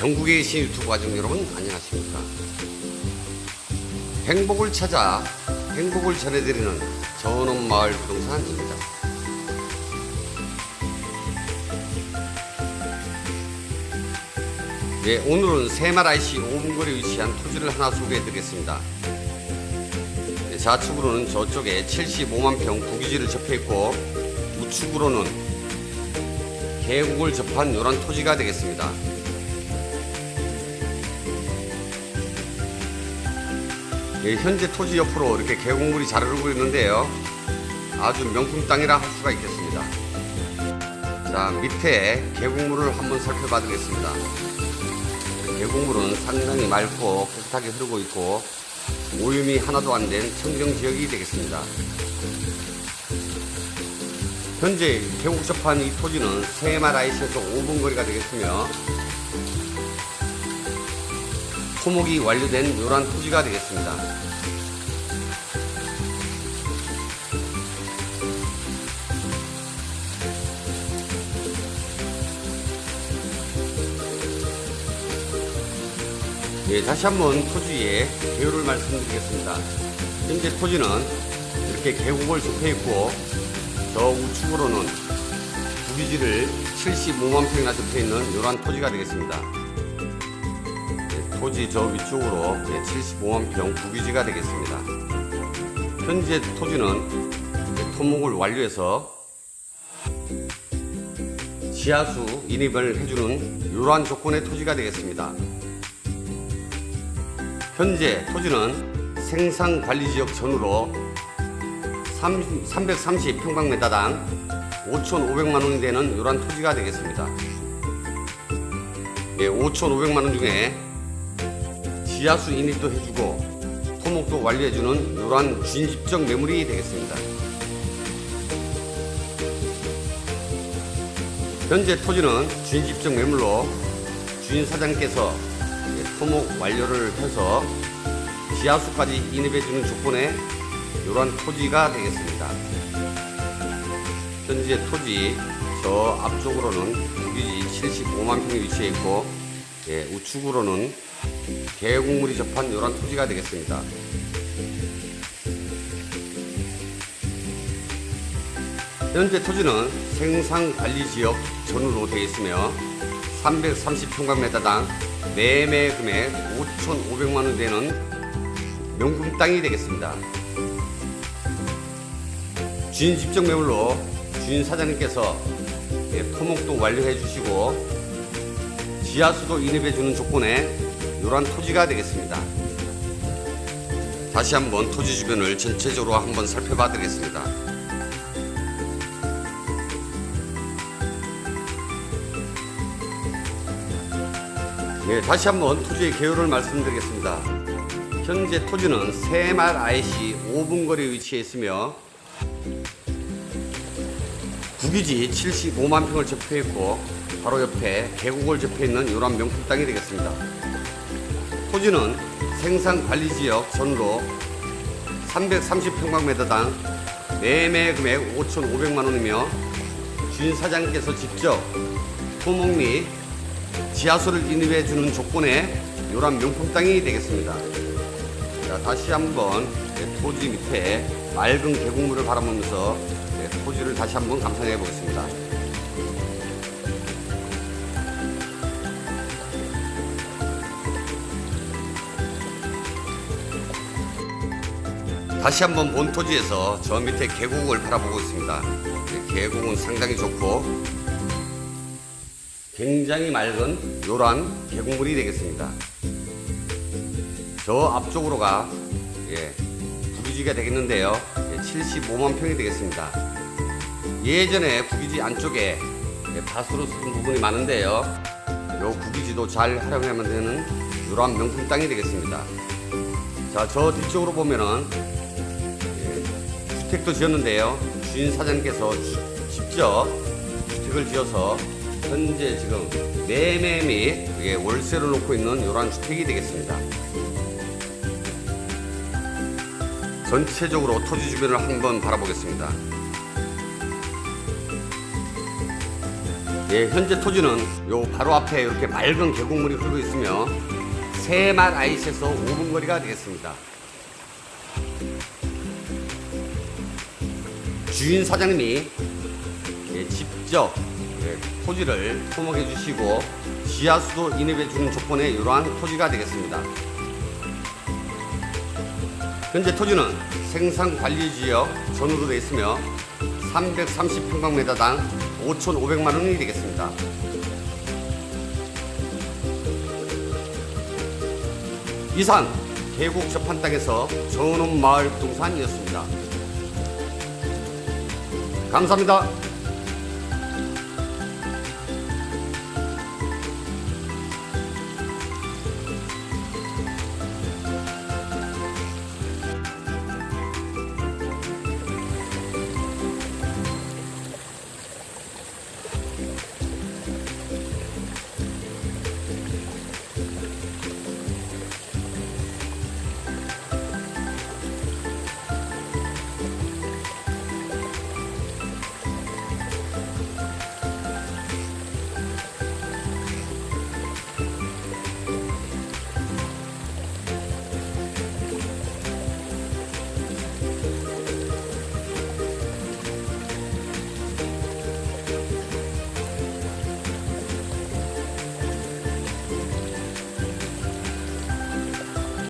전국에 계신 유튜브 가족 여러분 안녕하십니까? 행복을 찾아 행복을 전해드리는 전원마을 부동산입니다. 네, 오늘은 새마라이시 5분 거리에 위치한 토지를 하나 소개해 드리겠습니다. 네, 좌측으로는 저쪽에 75만 평 구기지를 접해 있고 우측으로는 계곡을 접한 요란 토지가 되겠습니다. 현재 토지 옆으로 이렇게 계곡물이 잘 흐르고 있는데요. 아주 명품 땅이라 할 수가 있겠습니다. 자, 밑에 계곡물을 한번 살펴봐 드리겠습니다. 계곡물은 상당히 맑고 깨끗하게 흐르고 있고 오염이 하나도 안 된 청정 지역이 되겠습니다. 현재 계곡 접한 이 토지는 세마라이시에서 5분 거리가 되겠으며 토목이 완료된 요란 토지가 되겠습니다. 예, 다시 한번 토지의 개요를 말씀드리겠습니다. 현재 토지는 이렇게 계곡을 접해 있고 저 우측으로는 구기지를 75만 평이나 접해 있는 이러한 토지가 되겠습니다. 예, 토지 저 위쪽으로 예, 75만 평 구기지가 되겠습니다. 현재 토지는 예, 토목을 완료해서 지하수 인입을 해주는 이러한 조건의 토지가 되겠습니다. 현재 토지는 생산관리지역 전후로 330평방미터당 5,500만 원이 되는 이러한 토지가 되겠습니다. 예, 5,500만 원 중에 지하수 인입도 해주고 토목도 완료해주는 이러한 주인집적 매물이 되겠습니다. 현재 토지는 주인집적 매물로 주인 사장께서 예, 토목 완료를 해서 지하수까지 인입해주는 조건에 이러한 토지가 되겠습니다. 현재 토지 저 앞쪽으로는 구기지 75만 평이 위치해 있고 예, 우측으로는 계곡물이 접한 이러한 토지가 되겠습니다. 현재 토지는 생산관리지역 전후로 되어 있으며 330평방미터당 매매 금액 5,500만 원 되는 명품 땅이 되겠습니다. 주인 집적 매물로 주인 사장님께서 예, 토목도 완료해 주시고 지하수도 인입해 주는 조건에 이러한 토지가 되겠습니다. 다시 한번 토지 주변을 전체적으로 한번 살펴봐 드리겠습니다. 예, 다시 한번 토지의 개요를 말씀드리겠습니다. 현재 토지는 새말 IC 5분 거리에 위치해 있으며 구기지 75만 평을 접해 있고 바로 옆에 계곡을 접해 있는 이러한 명품 땅이 되겠습니다. 토지는 생산관리지역 전로 330평방미터당 매매 금액 5,500만 원이며 주인 사장님께서 직접 토목 및 지하수를 인입해 주는 조건의 이러한 명품 땅이 되겠습니다. 자, 다시 한번 네, 토지 밑에 맑은 계곡물을 바라보면서 네, 토지를 다시 한번 감상해 보겠습니다. 다시 한번 본 토지에서 저 밑에 계곡을 바라보고 있습니다. 네, 계곡은 상당히 좋고 굉장히 맑은 요란 계곡물이 되겠습니다. 저 앞쪽으로가 예, 구기지가 되겠는데요. 예, 75만 평이 되겠습니다. 예전에 구기지 안쪽에 예, 밭으로 쓰는 부분이 많은데요. 요 구기지도 잘 활용하면 되는 이러한 명품 땅이 되겠습니다. 자, 저 뒤쪽으로 보면은 예, 주택도 지었는데요. 주인 사장님께서 주- 직접 주택을 지어서 현재 지금 매매 및 이게 월세를 놓고 있는 이러한 주택이 되겠습니다. 전체적으로 토지 주변을 한번 바라보겠습니다. 예, 현재 토지는 요 바로 앞에 이렇게 맑은 계곡물이 흐르고 있으며 새말 아이시에서 5분 거리가 되겠습니다. 주인 사장님이 예, 직접 예, 토지를 토목해 주시고 지하수도 인입해 주는 조건의 이러한 토지가 되겠습니다. 현재 토지는 생산관리지역 전으로 되어 있으며 330평방미터당 5,500만 원이 되겠습니다. 이상 계곡 접한 땅에서 정원원 마을 부동산이었습니다. 감사합니다.